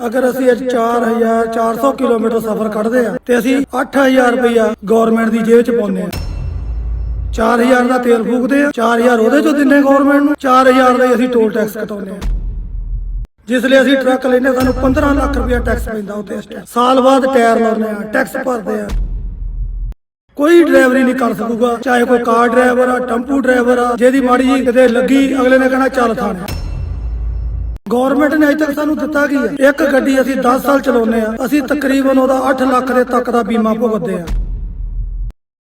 ਅਗਰ ਅਸੀਂ ਅੱਜ 4400 ਕਿਲੋਮੀਟਰ ਸਫ਼ਰ ਕੱਢਦੇ ਆ ਤੇ ਅਸੀਂ 8000 ਰੁਪਇਆ ਗਵਰਨਮੈਂਟ ਦੀ ਜੇਬ 'ਚ ਪਾਉਂਦੇ ਆ 4000 ਦਾ ਤੇਲ ਫੂਕਦੇ ਆ 4000 ਉਹਦੇ 'ਚੋਂ ਦਿੰਦੇ ਗਵਰਨਮੈਂਟ ਨੂੰ 4000 ਦਾ ਅਸੀਂ ਟੋਲ ਟੈਕਸ ਕਟਾਉਂਦੇ ਆ ਜਿਸ ਲਈ ਅਸੀਂ ਟਰੱਕ ਲੈਨੇ ਸਾਨੂੰ 15 ਲੱਖ ਰੁਪਇਆ ਟੈਕਸ ਪੈਂਦਾ ਉੱਤੇ ਸਾਲ ਬਾਅਦ ਟਾਇਰ ਲਾਉਂਦੇ ਆ ਟੈਕਸ ਭਰਦੇ ਆ ਕੋਈ ਡਰਾਈਵਰੀ ਨਹੀਂ ਕਰ ਸਕੂਗਾ, ਚਾਹੇ ਕੋਈ ਕਾਰ ਡਰਾਈਵਰ ਆ, ਟੈਂਪੂ ਡਰਾਈਵਰ ਆ, ਜਿਹਦੀ ਮਾੜੀ ਜੀ ਕਿਤੇ ਲੱਗੀ, ਅਗਲੇ ਨੇ ਕਹਿਣਾ, ਚੱਲ ਥਾਣੇ। ਗਵਰਨਮੈਂਟ ਨੇ ਅਜੇ ਤੱਕ ਸਾਨੂੰ ਦਿੱਤਾ ਕੀ ਹੈ? ਇੱਕ ਗੱਡੀ ਅਸੀਂ 10 ਸਾਲ ਚਲਾਉਂਦੇ ਆ ਅਸੀਂ ਤਕਰੀਬਨ ਉਹਦਾ 8 ਲੱਖ ਦੇ ਤੱਕ ਦਾ ਬੀਮਾ ਭੁਗਤਦੇ ਆ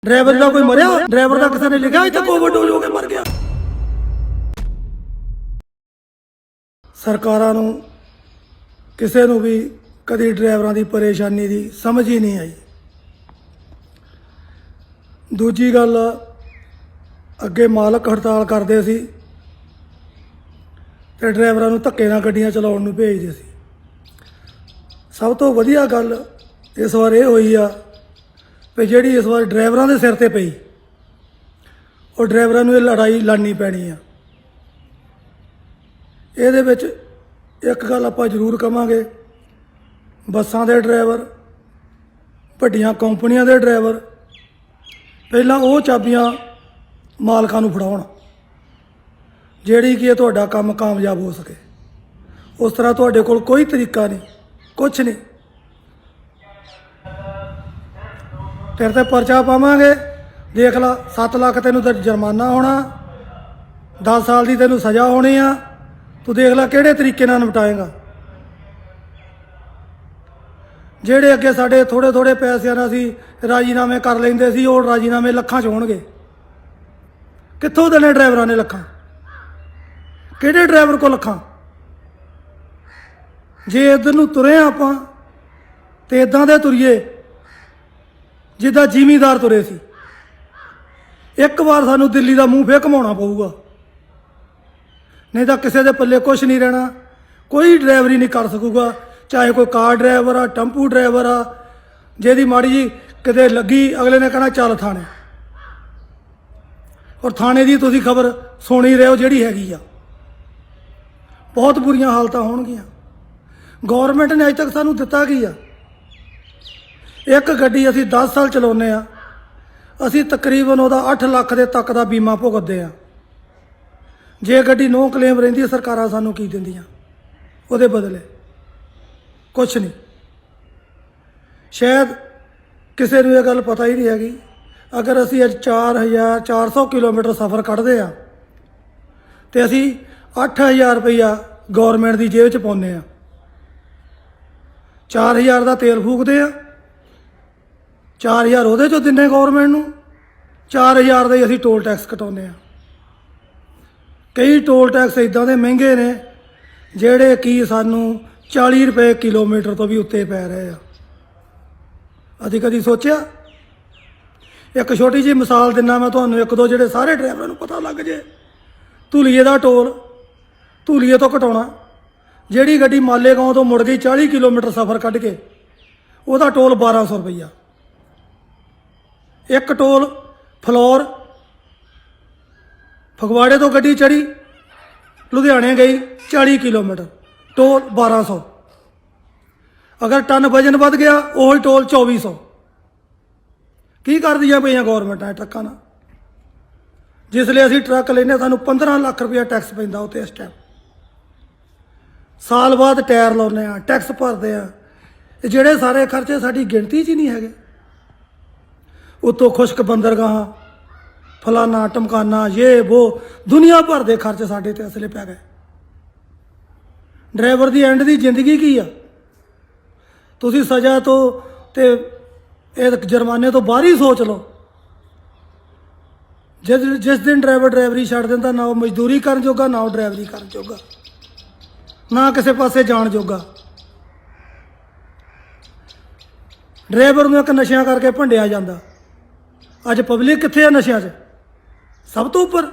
ਡਰਾਈਵਰ ਦਾ ਕੋਈ ਮਰਿਆ? ਡਰਾਈਵਰ ਦਾ ਕਿਸੇ ਨੇ ਲਿਖਿਆ? ਇੱਥੇ ਕੋਵਿਡ ਹੋ ਕੇ ਮਰ ਗਿਆ। ਸਰਕਾਰਾਂ ਨੂੰ, ਕਿਸੇ ਨੂੰ ਵੀ ਕਦੀ ਡਰਾਈਵਰਾਂ ਦੀ ਪਰੇਸ਼ਾਨੀ ਦੀ ਸਮਝ ਹੀ ਨਹੀਂ ਆਈ। ਦੂਜੀ ਗੱਲ, ਅੱਗੇ ਮਾਲਕ ਹੜਤਾਲ ਕਰਦੇ ਸੀ। ਤੇ ਡਰਾਈਵਰਾਂ ਨੂੰ ਧੱਕੇ ਨਾਲ ਗੱਡੀਆਂ ਚਲਾਉਣ ਨੂੰ ਭੇਜਦੇ ਸੀ। ਸਭ ਤੋਂ ਵਧੀਆ ਗੱਲ ਇਸ ਵਾਰ ਇਹ ਹੋਈ ਆ ਵੀ ਜਿਹੜੀ ਇਸ ਵਾਰ ਡਰਾਈਵਰਾਂ ਦੇ ਸਿਰ ਤੇ ਪਈ, ਉਹ ਡਰਾਈਵਰਾਂ ਨੂੰ ਇਹ ਲੜਾਈ ਲੜਨੀ ਪੈਣੀ ਆ। ਇਹਦੇ ਵਿੱਚ ਇੱਕ ਗੱਲ ਆਪਾਂ ਜ਼ਰੂਰ ਕਵਾਂਗੇ, ਬੱਸਾਂ ਦੇ ਡਰਾਈਵਰ, ਵੱਡੀਆਂ ਕੰਪਨੀਆਂ ਦੇ ਡਰਾਈਵਰ, ਪਹਿਲਾਂ ਉਹ ਚਾਬੀਆਂ ਮਾਲਕਾਂ ਨੂੰ ਫੜਾਉਣ। ਜਿਹੜੀ ਕਿ ਇਹ ਤੁਹਾਡਾ ਕੰਮ ਕਾਮਯਾਬ ਹੋ ਸਕੇ। ਉਸ ਤਰ੍ਹਾਂ ਤੁਹਾਡੇ ਕੋਲ ਕੋਈ ਤਰੀਕਾ ਨਹੀਂ ਕੁਝ ਨਹੀਂ। ਤੇਰੇ ਤੇ ਪਰਚਾ ਪਾਵਾਂਗੇ। ਦੇਖ ਲਾ 7 ਲੱਖ ਤੈਨੂੰ ਤੇ ਜੁਰਮਾਨਾ ਹੋਣਾ। 10 ਸਾਲ ਦੀ ਤੈਨੂੰ ਸਜ਼ਾ ਹੋਣੀ ਆ। ਤੂੰ ਦੇਖ ਲੈ ਕਿਹੜੇ ਤਰੀਕੇ ਨਾਲ ਨਿਪਟਾਏਗਾ। ਜਿਹੜੇ ਅੱਗੇ ਸਾਡੇ ਥੋੜੇ ਥੋੜੇ ਪੈਸਿਆਂ ਨਾਲ ਅਸੀਂ ਰਾਜੀਨਾਮੇ ਕਰ ਲੈਂਦੇ ਸੀ, ਉਹ ਰਾਜੀਨਾਮੇ ਲੱਖਾਂ ਚ ਹੋਣਗੇ। ਕਿੱਥੋਂ ਦੇਣੇ ਡਰਾਈਵਰਾਂ ਨੇ ਲੱਖਾਂ? ਕਿਹੜੇ ਡਰਾਈਵਰ ਕੋਲ ਲੱਖਾਂ ਜੇ ਇਧਰ ਨੂੰ ਤੁਰੇ ਹਾਂ ਆਪਾਂ, ਤੇ ਇਦਾਂ ਦੇ ਤੁਰੀਏ, ਜਿੱਦਾਂ ਜ਼ਿਮੀਦਾਰ ਤੁਰੇ ਸੀ। ਇੱਕ ਵਾਰ ਸਾਨੂੰ ਦਿੱਲੀ ਦਾ ਮੂੰਹ ਫੇਰ ਘਮਾਉਣਾ ਪਊਗਾ। ਨਹੀਂ ਤਾਂ ਕਿਸੇ ਦੇ ਪੱਲੇ ਕੁਝ ਨਹੀਂ ਰਹਿਣਾ। ਕੋਈ ਡਰਾਈਵਰੀ ਨਹੀਂ ਕਰ ਸਕੂਗਾ। ਚਾਹੇ ਕੋਈ ਕਾਰ ਡਰਾਈਵਰ ਆ, ਟੈਂਪੂ ਡਰਾਈਵਰ ਆ, ਜਿਹਦੀ ਮਾੜੀ ਜੀ ਕਿਤੇ ਲੱਗੀ, ਅਗਲੇ ਨੇ ਕਹਿਣਾ ਚੱਲ ਥਾਣੇ। ਔਰ ਥਾਣੇ ਦੀ ਤੁਸੀਂ ਖਬਰ ਸੁਣੀ ਰਹੇ ਹੋ ਜਿਹੜੀ ਹੈਗੀ ਆ। ਬਹੁਤ ਬੁਰੀਆਂ ਹਾਲਤਾਂ ਹੋਣਗੀਆਂ। ਗਵਰਨਮੈਂਟ ਨੇ ਅਜੇ ਤੱਕ ਸਾਨੂੰ ਦਿੱਤਾ ਕੀ ਆ? ਇੱਕ ਗੱਡੀ ਅਸੀਂ 10 ਸਾਲ ਚਲਾਉਂਦੇ ਆ ਅਸੀਂ ਤਕਰੀਬਨ ਉਹਦਾ 8 ਲੱਖ ਦੇ ਤੱਕ ਦਾ ਬੀਮਾ ਭੁਗਤਦੇ ਆ ਜੇ ਗੱਡੀ ਨੋ ਕਲੇਮ ਰਹਿੰਦੀ ਹੈ, ਸਰਕਾਰਾਂ ਸਾਨੂੰ ਕੀ ਦਿੰਦੀਆਂ? ਉਹਦੇ ਬਦਲੇ। ਕੁਝ ਨਹੀਂ। ਸ਼ਾਇਦ ਕਿਸੇ ਨੂੰ ਇਹ ਗੱਲ ਪਤਾ ਹੀ ਨਹੀਂ ਹੈਗੀ। ਅਗਰ ਅਸੀਂ ਅੱਜ 4400 ਕਿਲੋਮੀਟਰ ਸਫ਼ਰ ਕੱਢਦੇ ਆ ਤੇ ਅਸੀਂ 8000 ਰੁਪਇਆ ਗਵਰਨਮੈਂਟ ਦੀ ਜੇਬ 'ਚ ਪਾਉਂਦੇ ਆ। 4000 ਦਾ ਤੇਲ ਫੂਕਦੇ ਆ। 4000 ਉਹਦੇ 'ਚੋਂ ਦਿੰਦੇ ਗਵਰਨਮੈਂਟ ਨੂੰ। 4000 ਦਾ ਹੀ ਅਸੀਂ ਟੋਲ ਟੈਕਸ ਕਟਾਉਂਦੇ ਆ। ਕਈ ਟੋਲ ਟੈਕਸ ਇਦਾਂ ਦੇ ਮਹਿੰਗੇ ਨੇ, ਜਿਹੜੇ ਕਿ ਸਾਨੂੰ 40 ਰੁਪਏ ਕਿਲੋਮੀਟਰ ਤੋਂ ਵੀ ਉੱਤੇ ਪੈ ਰਹੇ ਆ। ਅਸੀਂ ਕਦੀ ਸੋਚਿਆ? ਇੱਕ ਛੋਟੀ ਜਿਹੀ ਮਿਸਾਲ ਦਿੰਨਾ ਮੈਂ ਤੁਹਾਨੂੰ, ਇੱਕ ਦੋ ਜਿਹੜੇ ਸਾਰੇ ਡਰਾਈਵਰਾਂ ਨੂੰ ਪਤਾ ਲੱਗ ਜੇ। ਧੁਲੀਏ ਦਾ ਟੋਲ ਧੂਲੀਏ ਤੋਂ ਘਟਾਉਣਾ। ਜਿਹੜੀ ਗੱਡੀ ਮਾਲੇਗਾਉਂ ਤੋਂ ਮੁੜ ਗਈ 40 ਕਿਲੋਮੀਟਰ ਸਫ਼ਰ ਕੱਢ ਕੇ, ਉਹਦਾ ਟੋਲ 1200 ਰੁਪਈਆ। ਇੱਕ ਟੋਲ ਫਲੋਰ, ਫਗਵਾੜੇ ਤੋਂ ਗੱਡੀ ਚੜੀ ਲੁਧਿਆਣੇ ਗਈ 40 ਕਿਲੋਮੀਟਰ, ਟੋਲ 1200 ਅਗਰ ਟਨ ਵਜਨ ਵੱਧ ਗਿਆ, ਉਹ ਹੀ ਟੋਲ 2400 ਕੀ ਕਰਦੀਆਂ ਪਈਆਂ ਗਵਰਨਮੈਂਟਾਂ ਇਹ ਟਰੱਕਾਂ ਨਾਲ? ਜਿਸ ਲਈ ਅਸੀਂ ਟਰੱਕ ਲੈਨੇ ਸਾਨੂੰ 15 ਲੱਖ ਰੁਪਇਆ ਟੈਕਸ ਪੈਂਦਾ ਉੱਤੇ ਇਸ ਟਾਈਮ ਸਾਲ ਬਾਅਦ ਟਾਇਰ ਲਾਉਂਦੇ ਆ ਟੈਕਸ ਭਰਦੇ ਆ। ਇਹ ਜਿਹੜੇ ਸਾਰੇ ਖਰਚੇ ਸਾਡੀ ਗਿਣਤੀ 'ਚ ਹੀ ਨਹੀਂ ਹੈਗੇ। ਉਤੋਂ ਖੁਸ਼ਕ ਬੰਦਰਗਾਹਾਂ, ਫਲਾਨਾ ਟਮਕਾਨਾ ਇਹ ਉਹ ਦੁਨੀਆ ਭਰ ਦੇ ਖਰਚੇ ਸਾਡੇ ਤੇ ਅਸਲੇ ਪੈ ਗਏ। ਡਰਾਈਵਰ ਦੀ ਐਂਡ ਦੀ ਜ਼ਿੰਦਗੀ ਕੀ ਆ? ਤੁਸੀਂ ਸਜ਼ਾ ਤੋਂ ਤੇ ਇਹ ਜੁਰਮਾਨੇ ਤੋਂ ਬਾਹਰ ਹੀ ਸੋਚ ਲਓ। ਜਿਸ ਜਿਸ ਦਿਨ ਡਰਾਈਵਰ ਡਰਾਈਵਰੀ ਛੱਡ ਦਿੰਦਾ, ਨਾ ਉਹ ਮਜ਼ਦੂਰੀ ਕਰਨ ਜੋਗਾ, ਨਾ ਉਹ ਡਰਾਈਵਰੀ ਕਰਨ ਜੋਗਾ। ਨਾ ਕਿਸੇ ਪਾਸੇ ਜਾਣ ਜੋਗਾ। ਡਰਾਈਵਰ ਨੂੰ ਇੱਕ ਨਸ਼ਿਆਂ ਕਰਕੇ ਭੰਡਿਆ ਜਾਂਦਾ। ਅੱਜ ਪਬਲਿਕ ਕਿੱਥੇ ਆ ਨਸ਼ਿਆਂ 'ਚ? ਸਭ ਤੋਂ ਉੱਪਰ।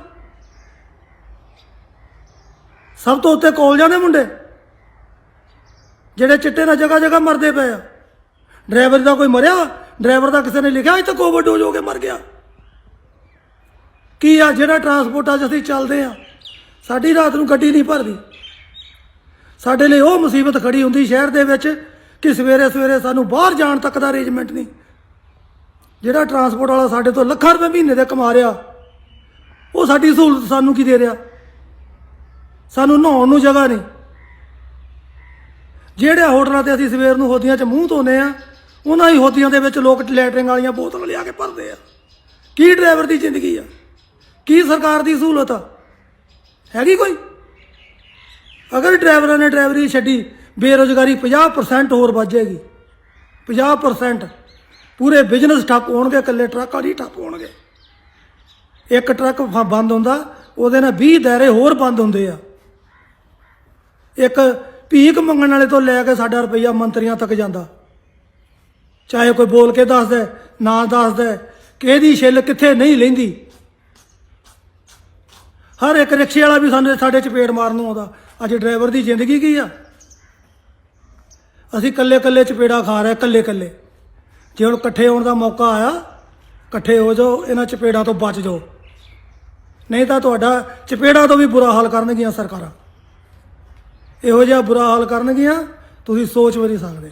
ਸਭ ਤੋਂ ਉੱਤੇ ਕਾਲਜਾਂ ਦੇ ਮੁੰਡੇ। ਜਿਹੜੇ ਚਿੱਟੇ ਨਾਲ ਜਗ੍ਹਾ ਜਗ੍ਹਾ ਮਰਦੇ ਪਏ ਆ। ਡਰਾਈਵਰ ਦਾ ਕੋਈ ਮਰਿਆ? ਡਰਾਈਵਰ ਦਾ ਕਿਸੇ ਨੇ ਲਿਖਿਆ ਇੱਥੇ ਕੋਵਿਡ ਹੋ ਕੇ ਮਰ ਗਿਆ? ਕੀ ਆ ਜਿਹੜਾ ਟਰਾਂਸਪੋਰਟਾਂ 'ਚ ਅਸੀਂ ਚੱਲਦੇ ਆ? ਸਾਡੀ ਰਾਤ ਨੂੰ ਗੱਡੀ ਨਹੀਂ ਭਰਦੀ। ਸਾਡੇ ਲਈ ਉਹ ਮੁਸੀਬਤ ਖੜੀ ਹੁੰਦੀ ਸ਼ਹਿਰ ਦੇ ਵਿੱਚ ਕਿ ਸਵੇਰੇ ਸਵੇਰੇ ਸਾਨੂੰ ਬਾਹਰ ਜਾਣ ਤੱਕ ਦਾ ਅਰੇਂਜਮੈਂਟ ਨਹੀਂ। ਜਿਹੜਾ ਟਰਾਂਸਪੋਰਟ ਵਾਲਾ ਸਾਡੇ ਤੋਂ ਲੱਖਾਂ ਰੁਪਏ ਮਹੀਨੇ ਦੇ ਕਮਾ ਰਿਹਾ, ਉਹ ਸਾਡੀ ਸਹੂਲਤ ਸਾਨੂੰ ਕੀ ਦੇ ਰਿਹਾ? ਸਾਨੂੰ ਨਹਾਉਣ ਨੂੰ ਜਗ੍ਹਾ ਨਹੀਂ। ਜਿਹੜੇ ਹੋਟਲਾਂ ਤੇ ਅਸੀਂ ਸਵੇਰ ਨੂੰ ਹੋਦੀਆਂ 'ਚ ਮੂੰਹ ਧੋਨੇ ਆ, ਉਹਨਾਂ ਹੀ ਹੋਦੀਆਂ ਦੇ ਵਿੱਚ ਲੋਕ ਲੈਟਰਿੰਗ ਵਾਲੀਆਂ ਬੋਤਲਾਂ ਲਿਆ ਕੇ ਭਰਦੇ ਆ। ਕੀ ਡਰਾਈਵਰ ਦੀ ਜ਼ਿੰਦਗੀ ਆ? ਕੀ ਸਰਕਾਰ ਦੀ ਸਹੂਲਤ ਆ? ਹੈਗੀ ਕੋਈ? ਅਗਰ ਡਰਾਈਵਰਾਂ ਨੇ ਡਰਾਈਵਰੀ ਛੱਡੀ, ਬੇਰੋਜ਼ਗਾਰੀ 50% ਹੋਰ ਵੱਜੇਗੀ ਜਾਏਗੀ। 50% ਪੂਰੇ ਬਿਜ਼ਨਸ ਠੱਪ ਹੋਣਗੇ, ਇਕੱਲੇ ਟਰੱਕ ਵਾਲੀ ਠੱਪ ਹੋਣਗੇ। ਇੱਕ ਟਰੱਕ ਬੰਦ ਹੁੰਦਾ, ਉਹਦੇ ਨਾਲ 20 ਦਾਇਰੇ ਹੋਰ ਬੰਦ ਹੁੰਦੇ ਆ। ਇੱਕ ਭੀਖ ਮੰਗਣ ਵਾਲੇ ਤੋਂ ਲੈ ਕੇ ਸਾਡਾ ਰੁਪਈਆ ਮੰਤਰੀਆਂ ਤੱਕ ਜਾਂਦਾ। ਚਾਹੇ ਕੋਈ ਬੋਲ ਕੇ ਦੱਸਦਾ ਨਾ ਦੱਸਦਾ ਕਿਹਦੀ ਛਿੱਲ ਕਿੱਥੇ ਨਹੀਂ ਲੈਂਦੀ। ਹਰ ਇੱਕ ਰਿਕਸ਼ੇ ਵਾਲਾ ਵੀ ਸਾਨੂੰ ਸਾਡੇ ਚਪੇੜ ਮਾਰਨ ਨੂੰ ਆਉਂਦਾ। ਅੱਜ ਡਰਾਈਵਰ ਦੀ ਜ਼ਿੰਦਗੀ ਕੀ ਆ? ਅਸੀਂ ਕੱਲੇ ਕੱਲੇ ਚਪੇੜਾ ਖਾ ਰਹੇ ਕੱਲੇ ਕੱਲੇ ਜੇ ਹੁਣ ਇਕੱਠੇ ਹੋਣ ਦਾ ਮੌਕਾ ਆਇਆ, ਇਕੱਠੇ ਹੋ ਜਾਓ, ਇਹਨਾਂ ਚਪੇੜਾਂ ਤੋਂ ਬਚ ਜਾਓ। ਨਹੀਂ ਤਾਂ ਤੁਹਾਡਾ ਚਪੇੜਾਂ ਤੋਂ ਵੀ ਬੁਰਾ ਹਾਲ ਕਰਨਗੀਆਂ ਸਰਕਾਰਾਂ। ਇਹੋ ਜਿਹਾ ਬੁਰਾ ਹਾਲ ਕਰਨਗੀਆਂ, ਤੁਸੀਂ ਸੋਚ ਵੀ ਨਹੀਂ ਸਕਦੇ।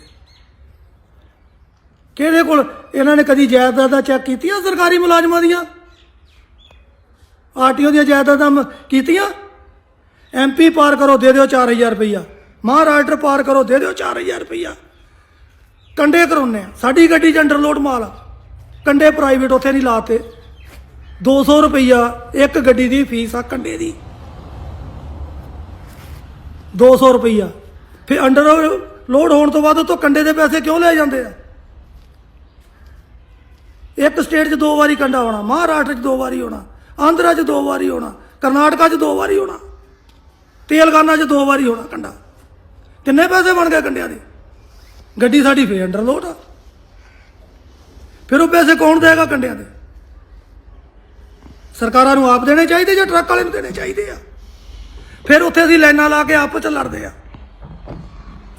ਕਿਹਦੇ ਕੋਲ? ਇਹਨਾਂ ਨੇ ਕਦੀ ਜਾਇਦਾਦਾਂ ਚੈੱਕ ਕੀਤੀਆਂ ਸਰਕਾਰੀ ਮੁਲਾਜ਼ਮਾਂ ਦੀਆਂ? ਆਰਟੀਓ ਦੀਆਂ ਜਾਇਦਾਦਾਂ ਮ- ਕੀਤੀਆਂ? ਐਮਪੀ ਪਾਰ ਕਰੋ, ਦੇ ਦਿਓ 4000 ਰੁਪਈਆ। ਮਹਾਰਾਸ਼ਟਰ ਪਾਰ ਕਰੋ, ਦੇ ਦਿਓ 4000 ਰੁਪਈਆ। ਕੰਡੇ ਕਰਾਉਨੇ ਆ। ਸਾਡੀ ਗੱਡੀ 'ਚ ਅੰਡਰਲੋਡ ਮਾਲ ਆ। ਕੰਡੇ ਪ੍ਰਾਈਵੇਟ ਉੱਥੇ ਨਹੀਂ ਲਾਤੇ। 200 ਰੁਪਈਆ ਇੱਕ ਗੱਡੀ ਦੀ ਫੀਸ ਆ ਕੰਡੇ ਦੀ। 200 ਰੁਪਈਆ। ਫਿਰ ਅੰਡਰ ਲੋਡ ਹੋਣ ਤੋਂ ਬਾਅਦ ਉਹ ਤੋਂ ਕੰਡੇ ਦੇ ਪੈਸੇ ਕਿਉਂ ਲੈ ਜਾਂਦੇ ਆ? ਇੱਕ ਸਟੇਟ 'ਚ ਦੋ ਵਾਰੀ ਕੰਡਾ ਹੋਣਾ, ਮਹਾਰਾਸ਼ਟਰ 'ਚ ਦੋ ਵਾਰੀ ਹੋਣਾ, ਆਂਧਰਾ 'ਚ ਦੋ ਵਾਰੀ ਹੋਣਾ, ਕਰਨਾਟਕਾ 'ਚ ਦੋ ਵਾਰੀ ਹੋਣਾ। ਤੇਲੰਗਾਨਾ 'ਚ ਦੋ ਵਾਰੀ ਹੋਣਾ ਕੰਡਾ। ਕਿੰਨੇ ਪੈਸੇ ਬਣ ਗਏ ਕੰਡਿਆਂ ਦੇ? ਗੱਡੀ ਸਾਡੀ ਫੇਰ ਅੰਡਰ ਲੋਡ ਆ। ਫਿਰ ਉਹ ਪੈਸੇ ਕੌਣ ਦੇਗਾ ਕੰਡਿਆਂ ਦੇ? ਸਰਕਾਰਾਂ ਨੂੰ ਆਪ ਦੇਣੇ ਚਾਹੀਦੇ ਜਾਂ ਟਰੱਕ ਵਾਲੇ ਨੂੰ ਦੇਣੇ ਚਾਹੀਦੇ ਆ? ਫਿਰ ਉੱਥੇ ਅਸੀਂ ਲਾਈਨਾਂ ਲਾ ਕੇ ਆਪਸ ਚ ਲੜਦੇ ਆ।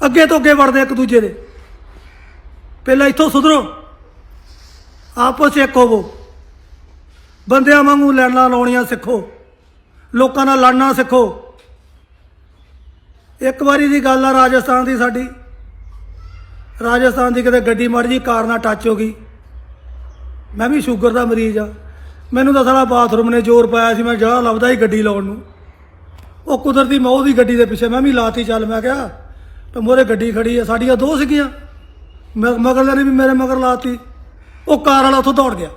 ਅੱਗੇ ਤੋਂ ਅੱਗੇ ਵੜਦੇ ਇੱਕ ਦੂਜੇ ਦੇ। ਪਹਿਲਾਂ ਇੱਥੋਂ ਸੁਧਰੋ। ਆਪਸ ਇੱਕ ਹੋਵੋ। ਬੰਦਿਆਂ ਵਾਂਗੂ ਲੈਣਾ ਲਾਉਣੀਆਂ ਸਿੱਖੋ। ਲੋਕਾਂ ਨਾਲ ਲੜਨਾ ਸਿੱਖੋ। ਇੱਕ ਵਾਰੀ ਦੀ ਗੱਲ ਆ ਰਾਜਸਥਾਨ ਦੀ ਸਾਡੀ। ਰਾਜਸਥਾਨ ਦੀ ਕਿਤੇ ਗੱਡੀ ਮੜ ਜੀ ਕਾਰ ਨਾਲ ਟੱਚ ਹੋ ਗਈ। ਮੈਂ ਵੀ ਸ਼ੂਗਰ ਦਾ ਮਰੀਜ਼ ਆ। ਮੈਨੂੰ ਤਾਂ ਸਾਰਾ ਬਾਥਰੂਮ ਨੇ ਜ਼ੋਰ ਪਾਇਆ ਸੀ, ਮੈਂ ਜਗ੍ਹਾ ਲੱਭਦਾ ਹੀ ਗੱਡੀ ਲਾਉਣ ਨੂੰ। ਉਹ ਕੁਦਰਤੀ ਮੈਂ ਉਹਦੀ ਗੱਡੀ ਦੇ ਪਿੱਛੇ ਮੈਂ ਵੀ ਲਾਤੀ, ਚੱਲ ਮੈਂ ਕਿਹਾ, ਤੇ ਮੋਰੇ ਗੱਡੀ ਖੜੀ ਆ, ਸਾਡੀਆਂ ਦੋ ਸੀਗੀਆਂ। ਮੈਂ ਮਗਰਲੇ ਨੇ ਵੀ ਮੇਰੇ ਮਗਰ ਲਾਤੀ। ਉਹ ਕਾਰ ਵਾਲਾ ਉੱਥੋਂ ਦੌੜ ਗਿਆ।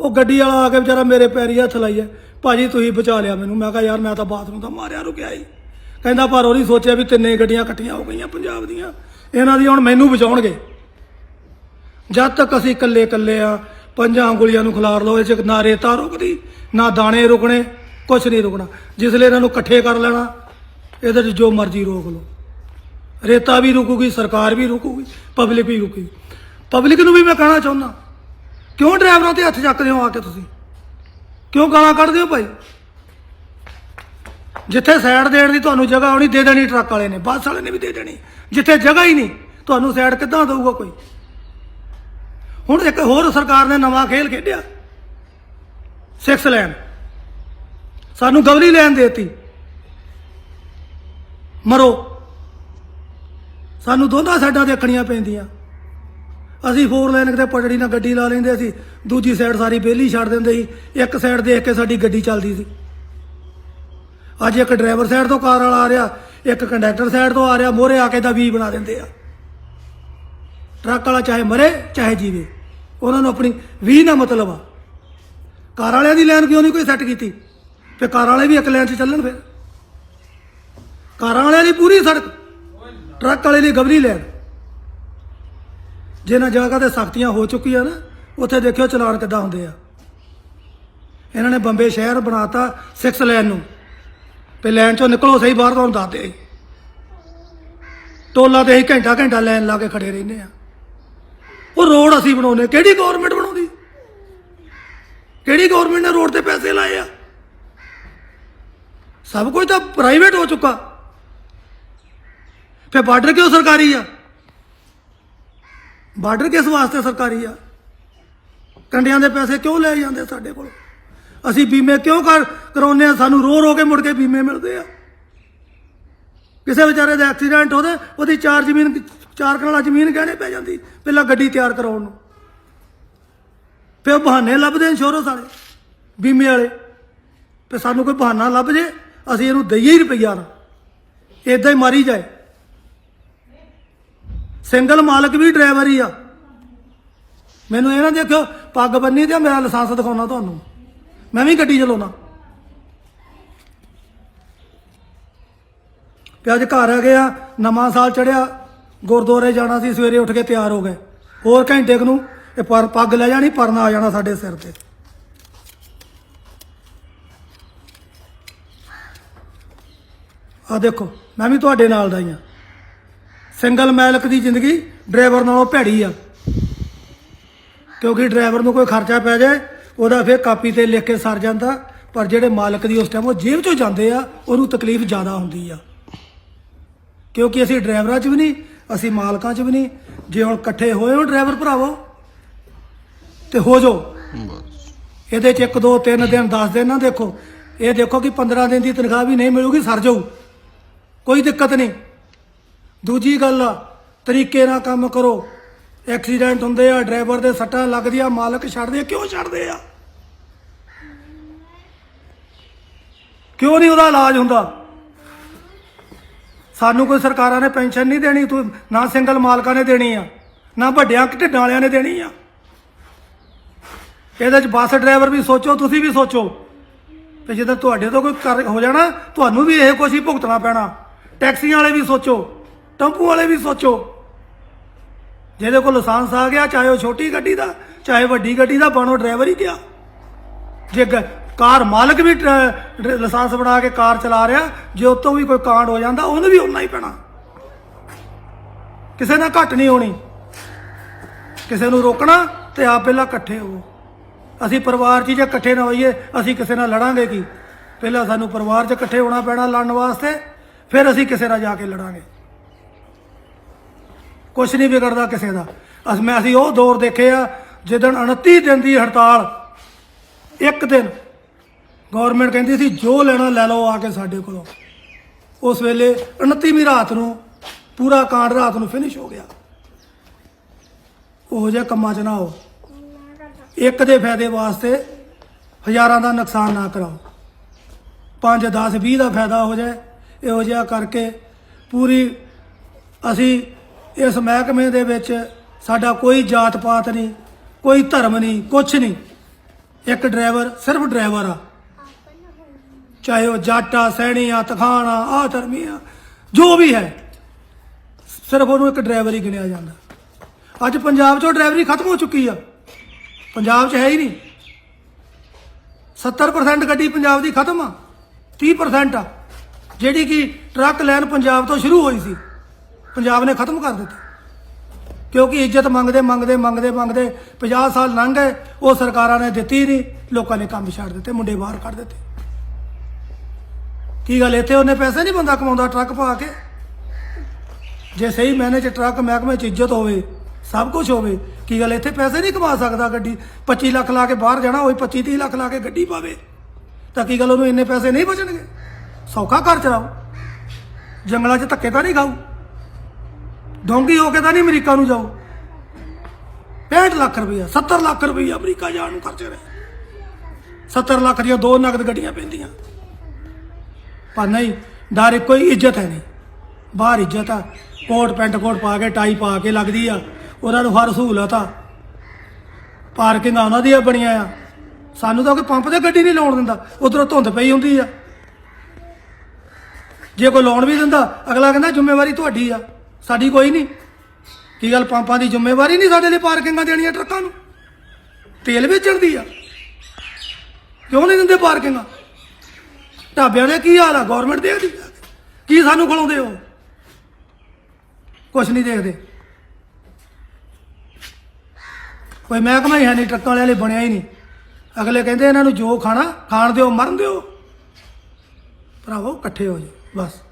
ਉਹ ਗੱਡੀ ਵਾਲਾ ਆ ਕੇ ਵਿਚਾਰਾ ਮੇਰੇ ਪੈਰੀ ਹੱਥ ਲਾਈਆ ਭਾਜੀ, ਤੁਸੀਂ ਬਚਾ ਲਿਆ ਮੈਨੂੰ। ਮੈਂ ਕਿਹਾ, ਯਾਰ, ਮੈਂ ਤਾਂ ਬਾਥਰੂਮ ਦਾ ਮਾਰਿਆ, ਰੁਕਿਆ ਹੀ ਕਹਿੰਦਾ ਪਰ ਉਹ ਨਹੀਂ ਸੋਚਿਆ ਵੀ ਤਿੰਨੇ ਗੱਡੀਆਂ ਇਕੱਠੀਆਂ ਹੋ ਗਈਆਂ ਪੰਜਾਬ ਦੀਆਂ। ਇਹਨਾਂ ਦੀ ਹੁਣ ਮੈਨੂੰ ਬਚਾਉਣਗੇ। ਜਦ ਤੱਕ ਅਸੀਂ ਇਕੱਲੇ ਇਕੱਲੇ ਆ, ਪੰਜਾਂ ਉਂਗਲੀਆਂ ਨੂੰ ਖਿਲਾਰ ਲਓ, ਇਹ ਚ ਨਾ ਰੇਤਾ ਰੁਕਦੀ, ਨਾ ਦਾਣੇ ਰੁਕਣੇ, ਕੁਛ ਨਹੀਂ ਰੁਕਣਾ। ਜਿਸ ਲਈ ਇਹਨਾਂ ਨੂੰ ਇਕੱਠੇ ਕਰ ਲੈਣਾ, ਇਹਦੇ 'ਚ ਜੋ ਮਰਜ਼ੀ ਰੋਕ ਲਓ। ਰੇਤਾ ਵੀ ਰੁਕੂਗੀ, ਸਰਕਾਰ ਵੀ ਰੁਕੂਗੀ, ਪਬਲਿਕ ਵੀ ਰੁਕੂਗੀ। ਪਬਲਿਕ ਨੂੰ ਵੀ ਮੈਂ ਕਹਿਣਾ ਚਾਹੁੰਦਾ, ਕਿਉਂ ਡਰਾਈਵਰਾਂ ਤੇ ਹੱਥ ਚੱਕਦੇ ਹੋ ਆ ਕੇ ਤੁਸੀਂ? ਕਿਉਂ ਗਾਲਾਂ ਕੱਢਦੇ ਹੋ ਭਾਈ? ਜਿੱਥੇ ਸਾਈਡ ਦੇਣ ਦੀ ਤੁਹਾਨੂੰ ਜਗ੍ਹਾ ਹੋਣੀ, ਦੇ ਦੇਣੀ ਟਰੱਕ ਵਾਲੇ ਨੇ, ਬੱਸ ਵਾਲੇ ਨੇ ਵੀ ਦੇ ਦੇਣੀ। ਜਿੱਥੇ ਜਗ੍ਹਾ ਹੀ ਨਹੀਂ, ਤੁਹਾਨੂੰ ਸਾਈਡ ਕਿੱਦਾਂ ਦਊਗਾ ਕੋਈ? ਹੁਣ ਇੱਕ ਹੋਰ ਸਰਕਾਰ ਨੇ ਨਵਾਂ ਖੇਲ ਖੇਡਿਆ ਸਿਕਸ ਲੈਨ ਸਾਨੂੰ ਗਵਰੀ ਲੈਨ ਦੇਤੀ। ਮਰੋ। ਸਾਨੂੰ ਦੋਨਾਂ ਸਾਈਡਾਂ ਦੇਖਣੀਆਂ ਪੈਂਦੀਆਂ। ਅਸੀਂ ਫੋਰ ਲਾਈਨ ਕਿਤੇ ਪਟੜੀ ਨਾਲ ਗੱਡੀ ਲਾ ਲੈਂਦੇ ਸੀ, ਦੂਜੀ ਸਾਈਡ ਸਾਰੀ ਬੇਲੀ ਛੱਡ ਦਿੰਦੇ ਸੀ, ਇੱਕ ਸਾਈਡ ਦੇਖ ਕੇ ਸਾਡੀ ਗੱਡੀ ਚੱਲਦੀ ਸੀ। ਅੱਜ ਇੱਕ ਡਰਾਈਵਰ ਸਾਈਡ ਤੋਂ ਕਾਰ ਵਾਲਾ ਆ ਰਿਹਾ, ਇੱਕ ਕੰਡਕਟਰ ਸਾਈਡ ਤੋਂ ਆ ਰਿਹਾ, ਮੋਹਰੇ ਆ ਕੇ ਦਾ ਵੀ ਬਣਾ ਦਿੰਦੇ ਆ। ਟਰੱਕ ਵਾਲਾ ਚਾਹੇ ਮਰੇ, ਚਾਹੇ ਜੀਵੇ। ਉਹਨਾਂ ਨੂੰ ਆਪਣੀ ਵੀ ਨਾ ਮਤਲਬ ਆ। ਕਾਰ ਵਾਲਿਆਂ ਦੀ ਲਾਈਨ ਕਿਉਂ ਨਹੀਂ ਕੋਈ ਸੈੱਟ ਕੀਤੀ? ਤੇ ਕਾਰ ਵਾਲੇ ਵੀ ਇੱਕ ਲਾਈਨ 'ਚ ਚੱਲਣ ਫਿਰ। ਕਾਰਾਂ ਵਾਲਿਆਂ ਦੀ ਪੂਰੀ ਸੜਕ, ਟਰੱਕ ਵਾਲੇ ਦੀ ਗਬਰੀ ਲੈਣ ਜਿਹਨਾਂ ਜਗ੍ਹਾ ਤੇ ਸਖਤੀਆਂ ਹੋ ਚੁੱਕੀਆਂ ਨਾ, ਉੱਥੇ ਦੇਖਿਓ ਚਲਾਨ ਕਿੱਦਾਂ ਹੁੰਦੇ ਆ। ਇਹਨਾਂ ਨੇ ਬੰਬੇ ਸ਼ਹਿਰ ਬਣਾਤਾ 6 ਲੈਨ ਨੂੰ। ਤੇ ਲੈਣ ਚੋਂ ਨਿਕਲੋ, ਸਹੀ ਬਾਹਰ ਤੁਹਾਨੂੰ ਦੱਸਦੇ ਆ ਟੋਲਾ ਤੇ ਅਸੀਂ ਘੰਟਾ ਘੰਟਾ ਲਾਈਨ ਲਾ ਕੇ ਖੜੇ ਰਹਿੰਦੇ ਆ ਉਹ ਰੋਡ ਅਸੀਂ ਬਣਾਉਨੇ ਕਿਹੜੀ ਗਵਰਨਮੈਂਟ ਬਣਾਉਂਦੀ? ਕਿਹੜੀ ਗਵਰਨਮੈਂਟ ਨੇ ਰੋਡ ਤੇ ਪੈਸੇ ਲਾਏ ਆ? ਸਭ ਕੁਝ ਤਾਂ ਪ੍ਰਾਈਵੇਟ ਹੋ ਚੁੱਕਾ। ਫੇ ਬਾਰਡਰ ਕਿਉਂ ਸਰਕਾਰੀ ਆ? ਬਾਰਡਰ ਕਿਸ ਵਾਸਤੇ ਸਰਕਾਰੀ ਆ? ਕੰਡਿਆਂ ਦੇ ਪੈਸੇ ਕਿਉਂ ਲੈ ਜਾਂਦੇ ਸਾਡੇ ਕੋਲ? ਅਸੀਂ ਬੀਮੇ ਕਿਉਂ ਕਰ, ਕਰਾਉਂਦੇ ਆ ਸਾਨੂੰ ਰੋ ਰੋ ਕੇ ਮੁੜ ਕੇ ਬੀਮੇ ਮਿਲਦੇ ਆ। ਕਿਸੇ ਵਿਚਾਰੇ ਦਾ ਐਕਸੀਡੈਂਟ ਹੋਵੇ, ਉਹਦੀ ਚਾਰ ਜ਼ਮੀਨ, ਚਾਰ ਕਨਾਲਾ ਜ਼ਮੀਨ ਗਹਿਣੇ ਪੈ ਜਾਂਦੀ, ਪਹਿਲਾਂ ਗੱਡੀ ਤਿਆਰ ਕਰਾਉਣ ਨੂੰ। ਫਿਰ ਬਹਾਨੇ ਲੱਭਦੇ ਇੰਸ਼ੋਰੈਂਸ ਵਾਲੇ ਬੀਮੇ ਵਾਲੇ। ਤੇ ਸਾਨੂੰ ਕੋਈ ਬਹਾਨਾ ਲੱਭ ਜੇ, ਅਸੀਂ ਇਹਨੂੰ ਦਈਏ ਹੀ ਰੁਪਈਆ ਨਾ। ਇਦਾਂ ਹੀ ਮਾਰੀ ਜਾਏ। ਸਿੰਗਲ ਮਾਲਕ ਵੀ ਡਰਾਈਵਰ ਹੀ ਆ। ਮੈਨੂੰ ਇਹ ਨਾ ਦੇਖਿਓ, ਪੱਗ ਬੰਨੀ ਤੇ ਮੇਰਾ ਲਾਇਸੈਂਸ ਦਿਖਾਉਣਾ ਤੁਹਾਨੂੰ। ਮੈਂ ਵੀ ਗੱਡੀ ਚਲਾਉਣਾ। ਤੇ ਅੱਜ ਘਰ ਆ ਗਿਆ ਨਵਾਂ ਸਾਲ ਚੜਿਆ, ਗੁਰਦੁਆਰੇ ਜਾਣਾ ਸੀ, ਸਵੇਰੇ ਉੱਠ ਕੇ ਤਿਆਰ ਹੋ ਗਏ। ਹੋਰ ਘੰਟੇ ਕੁ ਨੂੰ ਇਹ ਪਰ ਪੱਗ ਲੈ ਜਾਣੀ, ਪਰਨਾ ਆ ਜਾਣਾ ਸਾਡੇ ਸਿਰ ਤੇ। ਆ ਦੇਖੋ, ਮੈਂ ਵੀ ਤੁਹਾਡੇ ਨਾਲ ਦਾ ਹੀ ਆ। ਸਿੰਗਲ ਮਾਲਕ ਦੀ ਜ਼ਿੰਦਗੀ, ਡਰਾਈਵਰ ਨਾਲੋਂ ਭੈੜੀ ਆ। ਕਿਉਂਕਿ ਡਰਾਈਵਰ ਨੂੰ ਕੋਈ ਖਰਚਾ ਪੈ ਜਾਏ ਉਹਦਾ ਫਿਰ ਕਾਪੀ ਤੇ ਲਿਖ ਕੇ ਸਰ ਜਾਂਦਾ ਪਰ ਜਿਹੜੇ ਮਾਲਕ ਦੀ ਉਸ ਟਾਈਮ ਉਹ ਜੇਬ ਚੋਂ ਜਾਂਦੇ ਆ ਉਹਨੂੰ ਤਕਲੀਫ ਜ਼ਿਆਦਾ ਹੁੰਦੀ ਆ। ਕਿਉਂਕਿ ਅਸੀਂ ਡਰਾਈਵਰਾਂ 'ਚ ਵੀ ਨਹੀਂ ਅਸੀਂ ਮਾਲਕਾਂ 'ਚ ਵੀ ਨਹੀਂ। ਜੇ ਹੁਣ ਇਕੱਠੇ ਹੋਏ ਹੋ ਡਰਾਈਵਰ ਭਰਾਵੋ ਤੇ ਹੋ ਜਾਓ। ਇਹਦੇ 'ਚ 1 2 3 ਦਿਨ 10 ਦਿਨ ਨਾ ਦੇਖੋ। ਇਹ ਦੇਖੋ ਕਿ 15 ਦਿਨ ਦੀ ਤਨਖਾਹ ਵੀ ਨਹੀਂ ਮਿਲੂਗੀ ਸਰ ਜਾਊ। ਕੋਈ ਦਿੱਕਤ ਨਹੀਂ। ਦੂਜੀ ਗੱਲ ਤਰੀਕੇ ਨਾਲ ਕੰਮ ਕਰੋ। ਐਕਸੀਡੈਂਟ ਹੁੰਦੇ ਆ ਡਰਾਈਵਰ ਦੇ ਸੱਟਾਂ ਲੱਗਦੀਆਂ ਮਾਲਕ ਛੱਡਦੇ ਆ, ਕਿਉਂ ਛੱਡਦੇ ਆ? ਕਿਉਂ ਨਹੀਂ ਉਹਦਾ ਇਲਾਜ ਹੁੰਦਾ? ਸਾਨੂੰ ਕੋਈ ਸਰਕਾਰਾਂ ਨੇ ਪੈਨਸ਼ਨ ਨਹੀਂ ਦੇਣੀ, ਤੂੰ ਨਾ ਸਿੰਗਲ ਮਾਲਕਾਂ ਨੇ ਦੇਣੀ ਆ, ਨਾ ਵੱਡਿਆਂ ਢਿੱਡਾਂ ਵਾਲਿਆਂ ਨੇ ਦੇਣੀ ਆ। ਇਹਦੇ ਚ ਬੱਸ ਡਰਾਈਵਰ ਵੀ ਸੋਚੋ, ਤੁਸੀਂ ਵੀ ਸੋਚੋ। ਤੇ ਜਦੋਂ ਤੁਹਾਡੇ ਤੋਂ ਕੋਈ ਕਰ ਹੋ ਜਾਣਾ, ਤੁਹਾਨੂੰ ਵੀ ਇਹ ਕੁਛ ਹੀ ਭੁਗਤਣਾ ਪੈਣਾ। ਟੈਕਸੀਆਂ ਵਾਲੇ ਵੀ ਸੋਚੋ, ਟੈਂਪੂ ਵਾਲੇ ਵੀ ਸੋਚੋ। ਜਿਹਦੇ ਕੋਲ ਲਾਇਸੈਂਸ ਆ ਗਿਆ, ਚਾਹੇ ਉਹ ਛੋਟੀ ਗੱਡੀ ਦਾ, ਚਾਹੇ ਵੱਡੀ ਗੱਡੀ ਦਾ ਬਣੋ ਡਰਾਈਵਰ ਹੀ ਗਿਆ। ਜੇ ਗ- ਕਾਰ ਮਾਲਕ ਵੀ ਟਰ- ਲਾਇਸੈਂਸ ਬਣਾ ਕੇ ਕਾਰ ਚਲਾ ਰਿਹਾ, ਜੇ ਉਤੋਂ ਵੀ ਕੋਈ ਕਾਂਡ ਹੋ ਜਾਂਦਾ, ਉਹਨੂੰ ਵੀ ਉਨਾ ਹੀ ਪੈਣਾ। ਕਿਸੇ ਨਾਲ ਘੱਟ ਨਹੀਂ ਹੋਣੀ। ਕਿਸੇ ਨੂੰ ਰੋਕਣਾ ਤੇ ਆਪ ਪਹਿਲਾਂ ਇਕੱਠੇ ਹੋਵੋ। ਅਸੀਂ ਪਰਿਵਾਰ 'ਚ ਜੇ ਇਕੱਠੇ ਨਾ ਹੋਈਏ, ਅਸੀਂ ਕਿਸੇ ਨਾਲ ਲੜਾਂਗੇ ਕੀ? ਪਹਿਲਾਂ ਸਾਨੂੰ ਪਰਿਵਾਰ 'ਚ ਇਕੱਠੇ ਹੋਣਾ ਪੈਣਾ ਲੜਨ ਵਾਸਤੇ, ਫਿਰ ਅਸੀਂ ਕਿਸੇ ਨਾਲ ਜਾ ਕੇ ਲੜਾਂਗੇ। ਕੁਛ ਨਹੀਂ ਵਿਗੜਦਾ ਕਿਸੇ ਦਾ। ਅਸ, ਮੈਂ ਅਸੀਂ ਉਹ ਦੌਰ ਦੇਖੇ ਆ, ਜਿੱਦਣ 29 ਦਿਨ ਦੀ ਹੜਤਾਲ, ਇੱਕ ਦਿਨ ਗਵਰਨਮੈਂਟ ਕਹਿੰਦੀ ਸੀ, ਜੋ ਲੈਣਾ ਲੈ ਲਓ ਆ ਕੇ ਸਾਡੇ ਕੋਲੋਂ। ਉਸ ਵੇਲੇ 29ਵੀਂ ਰਾਤ ਨੂੰ, ਪੂਰਾ ਕਾਂਡ ਰਾਤ ਨੂੰ ਫਿਨਿਸ਼ ਹੋ ਗਿਆ। ਉਹ ਜਿਹਾ ਕੰਮਾਂ 'ਚ ਨਾ ਹੋ ਇੱਕ ਦੇ ਫਾਇਦੇ ਵਾਸਤੇ ਹਜ਼ਾਰਾਂ ਦਾ ਨੁਕਸਾਨ ਨਾ ਕਰਾਓ। 5 10 20 ਦਾ ਫਾਇਦਾ ਹੋ ਜਾਏ, ਇਹੋ ਜਿਹਾ ਕਰਕੇ ਪੂਰੀ ਅਸੀਂ ਇਸ ਮਹਿਕਮੇ ਦੇ ਵਿੱਚ ਸਾਡਾ ਕੋਈ ਜਾਤ ਪਾਤ ਨਹੀਂ, ਕੋਈ ਧਰਮ ਨਹੀਂ, ਕੁਛ ਨਹੀਂ। ਇੱਕ ਡਰਾਈਵਰ ਸਿਰਫ ਡਰਾਈਵਰ ਆ। ਚਾਹੇ ਉਹ ਜੱਟ ਆ ਸੈਣੀ ਆ ਤਖਾਣ ਜੋ ਵੀ ਹੈ, ਸਿਰਫ ਉਹਨੂੰ ਇੱਕ ਡਰਾਈਵਰ ਹੀ ਗਿਣਿਆ ਜਾਂਦਾ। ਅੱਜ ਪੰਜਾਬ 'ਚੋਂ ਡਰਾਈਵਰੀ ਖਤਮ ਹੋ ਚੁੱਕੀ ਆ। ਪੰਜਾਬ 'ਚ ਹੈ ਹੀ ਨਹੀਂ। 70% ਗੱਡੀ ਪੰਜਾਬ ਦੀ ਖਤਮ ਆ। 30% ਆ। ਜਿਹੜੀ ਕਿ ਟਰੱਕ ਲੈਣ ਪੰਜਾਬ ਤੋਂ ਸ਼ੁਰੂ ਹੋਈ ਸੀ, ਪੰਜਾਬ ਨੇ ਖਤਮ ਕਰ ਦਿੱਤੀ। ਕਿਉਂਕਿ ਇੱਜ਼ਤ ਮੰਗਦੇ ਮੰਗਦੇ ਮੰਗਦੇ ਮੰਗਦੇ 50 ਸਾਲ ਲੰਘ ਗਏ, ਉਹ ਸਰਕਾਰਾਂ ਨੇ ਦਿੱਤੀ ਨਹੀਂ, ਲੋਕਾਂ ਨੇ ਕੰਮ ਛੱਡ ਦਿੱਤੇ, ਮੁੰਡੇ ਬਾਹਰ ਕੱਢ ਦਿੱਤੇ। ਕੀ ਗੱਲ, ਇੱਥੇ ਉਹਨੇ ਪੈਸੇ ਨਹੀਂ ਬੰਦਾ ਕਮਾਉਂਦਾ ਟਰੱਕ ਪਾ ਕੇ? ਜੇ ਸਹੀ ਮੈਨੇ ਚ ਟਰੱਕ, ਮਹਿਕਮੇ ਚ ਇੱਜ਼ਤ ਹੋਵੇ, ਸਭ ਕੁਝ ਹੋਵੇ, ਕੀ ਗੱਲ, ਇੱਥੇ ਪੈਸੇ ਨਹੀਂ ਕਮਾ ਸਕਦਾ ਗੱਡੀ? 25 ਲੱਖ ਲਾ ਕੇ ਬਾਹਰ ਜਾਣਾ ਹੋਈ 25 30 ਲੱਖ ਲਾ ਕੇ ਗੱਡੀ ਪਾਵੇ, ਤਾਂ ਕੀ ਗੱਲ ਉਹਨੂੰ ਇੰਨੇ ਪੈਸੇ ਨਹੀਂ ਬਚਣਗੇ? ਸੌਖਾ ਘਰ ਚਲਾਓ। ਜੰਗਲਾਂ 'ਚ ਧੱਕੇ ਤਾਂ ਨਹੀਂ ਖਾਓ। ਡੋਂਗੀ ਹੋ ਕੇ ਤਾਂ ਨਹੀਂ ਅਮਰੀਕਾ ਨੂੰ ਜਾਓ। 65 ਲੱਖ ਰੁਪਈਆ 70 ਲੱਖ ਰੁਪਈਆ ਅਮਰੀਕਾ ਜਾਣ ਨੂੰ ਖਰਚ ਰਹੇ। 70 ਲੱਖ ਦੀਆਂ ਦੋ ਨਗਦ ਗੱਡੀਆਂ ਪੈਂਦੀਆਂ। ਪਰ ਨਹੀਂ, ਡਰ ਕੋਈ ਇੱਜ਼ਤ ਹੈ ਨਹੀਂ। ਬਾਹਰ ਇੱਜ਼ਤ ਆ। ਕੋਟ ਪੈਂਟ ਕੋਟ ਪਾ ਕੇ, ਟਾਈ ਪਾ ਕੇ ਲੱਗਦੀ ਆ। ਉਹਨਾਂ ਨੂੰ ਹਰ ਸਹੂਲਤ ਆ। ਪਾਰਕਿੰਗਾਂ ਉਹਨਾਂ ਦੀਆਂ ਬਣੀਆਂ ਆ। ਸਾਨੂੰ ਤਾਂ ਕੋਈ ਪੰਪ ਤੇ ਗੱਡੀ ਨਹੀਂ ਲਾਉਣ ਦਿੰਦਾ। ਉਧਰੋਂ ਧੁੰਦ ਪਈ ਹੁੰਦੀ ਆ। ਜੇ ਕੋਈ ਲਾਉਣ ਵੀ ਦਿੰਦਾ, ਅਗਲਾ ਕਹਿੰਦਾ ਜ਼ਿੰਮੇਵਾਰੀ ਤੁਹਾਡੀ ਆ। ਸਾਡੀ ਕੋਈ ਨਹੀਂ। ਕੀ ਗੱਲ, ਪੰਪਾਂ ਦੀ ਜ਼ਿੰਮੇਵਾਰੀ ਨਹੀਂ ਸਾਡੇ ਲਈ ਪਾਰਕਿੰਗਾਂ ਦੇਣੀਆਂ ਟਰੱਕਾਂ ਨੂੰ? ਤੇਲ ਵੇਚਣ ਦੀ ਆ। ਕਿਉਂ ਨਹੀਂ ਦਿੰਦੇ ਪਾਰਕਿੰਗਾਂ? ਢਾਬਿਆਂ ਦੇ ਕੀ ਹਾਲ ਆ? ਗਵਰਨਮੈਂਟ ਦੇਖਦੀ? ਆ। ਕੀ ਸਾਨੂੰ ਖਲਾਉਂਦੇ ਹੋ? ਕੁਛ ਨਹੀਂ ਦੇਖਦੇ। ਕੋਈ ਮਹਿਕਮਾ ਹੀ ਹੈ ਨਹੀਂ, ਟਰੱਕਾਂ ਵਾਲਿਆਂ ਲਈ ਬਣਿਆ ਹੀ ਨਹੀਂ। ਅਗਲੇ ਕਹਿੰਦੇ ਇਹਨਾਂ ਨੂੰ ਜੋ ਖਾਣਾ, ਖਾਣ ਦਿਓ, ਮਰਨ ਦਿਓ। ਭਰਾਵੋ, ਇਕੱਠੇ ਹੋ ਜਾਓ, ਬਸ।